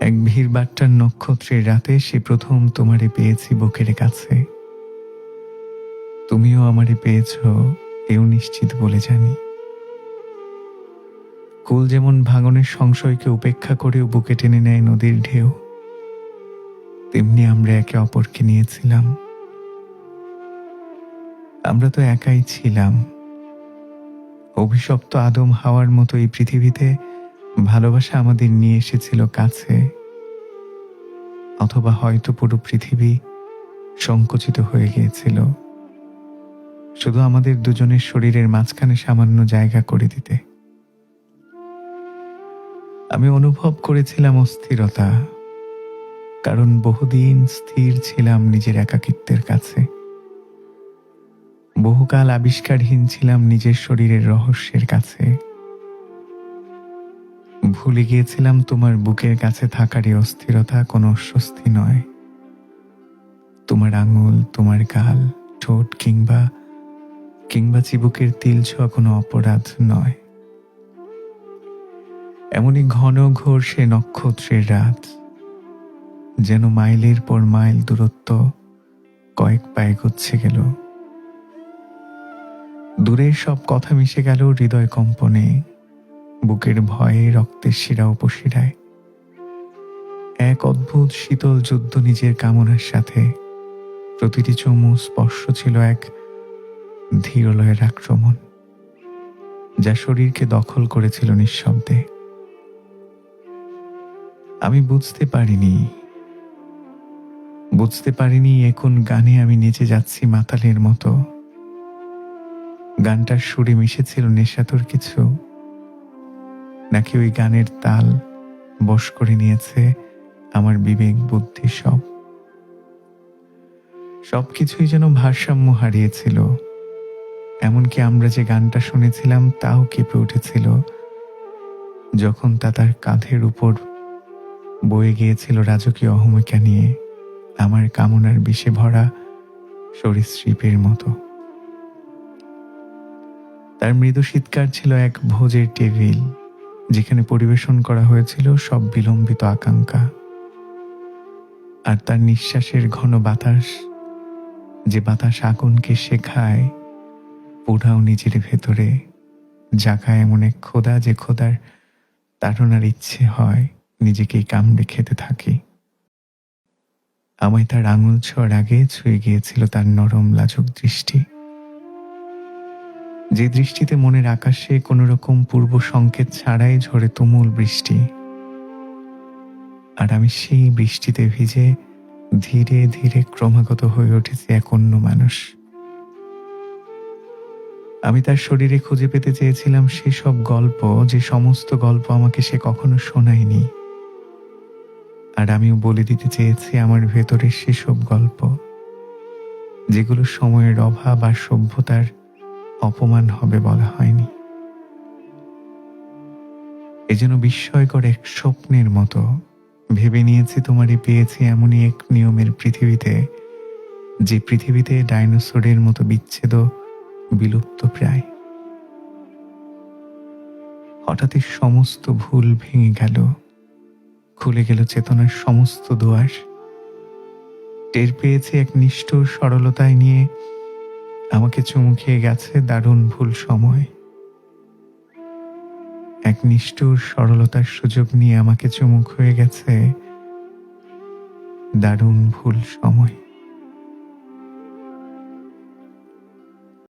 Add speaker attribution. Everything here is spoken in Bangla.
Speaker 1: এক ভিড়বাট্টার নক্ষত্রের রাতে সে প্রথম তোমারে পেয়েছি বুকের কাছে। তুমিও আমারে পেয়েছ, এও নিশ্চিত বলে জানি। কুল যেমন ভাঙনের সংশয়কে উপেক্ষা করেও বুকে টেনে নেয় নদীর ঢেউ, তেমনি আমরা একে অপরকে নিয়েছিলাম। আমরা তো একাই ছিলাম। অভিশপ্ত আদম হাওয়ার মতো এই পৃথিবীতে ভালোবাসা আমাদের নিয়ে এসেছিল কাছে, অথবা হয়তো পুরো পৃথিবী সংকুচিত হয়ে গিয়েছিল। শুধু আমাদের দুজনের শরীরের মাঝখানে সামান্য জায়গা করে দিতে। আমি অনুভব করেছিলাম অস্থিরতা, কারণ বহুদিন স্থির ছিলাম নিজের একাকিত্বের কাছে। বহুকাল আবিষ্কারহীন ছিলাম নিজের শরীরের রহস্যের কাছে। ভুলে গিয়েছিলাম তোমার বুকের কাছে থাকারই অস্থিরতা, কোনো অস্বস্তি নয়। তোমার আঙুল, তোমার গাল, ঠোঁট কিংবা কিংবা চিবুকের তিল ছোঁয়া কোনো অপরাধ নয়। এমনই ঘন ঘোর সে নক্ষত্রের রাত, যেন মাইলের পর মাইল দূরত্ব কয়েক পায়ে গচ্ছে গেল। দূরের সব কথা মিশে গেল হৃদয় কম্পনে বুকের ভয়ে রক্তের শিরা উপশিরায়। এক অদ্ভুত শীতল যুদ্ধ নিজের কামনার সাথে। প্রতিটি চমু স্পর্শ ছিল এক ধীরলয়ের আক্রমণ, যা শরীরকে দখল করেছিল নিঃশব্দে। আমি বুঝতে পারিনি বুঝতে পারিনি এখন গানে আমি নেচে যাচ্ছি মাতালের মতো। গানটার সুরে মিশেছিল নেশাতর কিছু। নাকি ওই গানের তাল বশ করে নিয়েছে আমার বিবেক বুদ্ধি সব? সবকিছুই যেন ভারসাম্য হারিয়েছিল। এমনকি আমরা যে গানটা শুনেছিলাম তাও কেঁপে উঠেছিল। যখন তা তার কাঁধের উপর বয়ে গিয়েছিল রাজকীয় অহমিকা নিয়ে, আমার কামনার বিষে ভরা সরীসৃপের মতো। তার মৃদু শীতকার ছিল এক ভোজের টেবিল। যেখানে পরিবেশন করা হয়েছিল সব বিলম্বিত আকাঙ্ক্ষা। আর তার নিঃশ্বাসের ঘন বাতাস, যে বাতাস আগুনকে শেখায়, পোড়াও নিজের ভেতরে, জাগায় এমন এক খোদা যে খোদার তাড়নার ইচ্ছে হয়, নিজেকেই কামড়ে খেতে থাকি। আমায় তার আঙুল ছোঁয়ার আগে ছুঁয়ে গিয়েছিল তার নরম, লাজুক দৃষ্টি। যে দৃষ্টিতে মনের আকাশে কোনো রকম পূর্ব সংকেত ছাড়াই ঝরে তুমুল বৃষ্টি। আর আমি সেই বৃষ্টিতে ভিজে ধীরে ধীরে ক্রমাগত হয়ে উঠেছি এক অন্য মানুষ। আমি তার শরীরে খুঁজে পেতে চেয়েছিলাম সেসব গল্প যে সমস্ত গল্প আমাকে সে কখনো শোনায়নি। আর আমিও বলে দিতে চেয়েছি আমার ভেতরের সেসব গল্প, যেগুলো সময়ের অভাব আর সভ্যতার অপমান হবে বলা হয়নি। এ যেন বিস্ময়কর এক স্বপ্নের মতো। ভেবে নিয়েছি তোমারই পেয়েছি এমনই এক নিয়মের পৃথিবীতে, যে পৃথিবীতে ডাইনোসরের মতো বিচ্ছেদ বিলুপ্ত প্রায়। হঠাৎই সমস্ত ভুল ভেঙে গেল। খুলে গেল চেতনার সমস্ত দুয়ার টের পেয়েছে এক নিষ্ঠুর সরলতায় নিয়ে আমাকে চুমু খেয়ে গেছে দারুণ ভুল সময়। এক নিষ্ঠুর সরলতার সুযোগ নিয়ে আমাকে চুমুক হয়ে গেছে দারুণ ভুল সময়।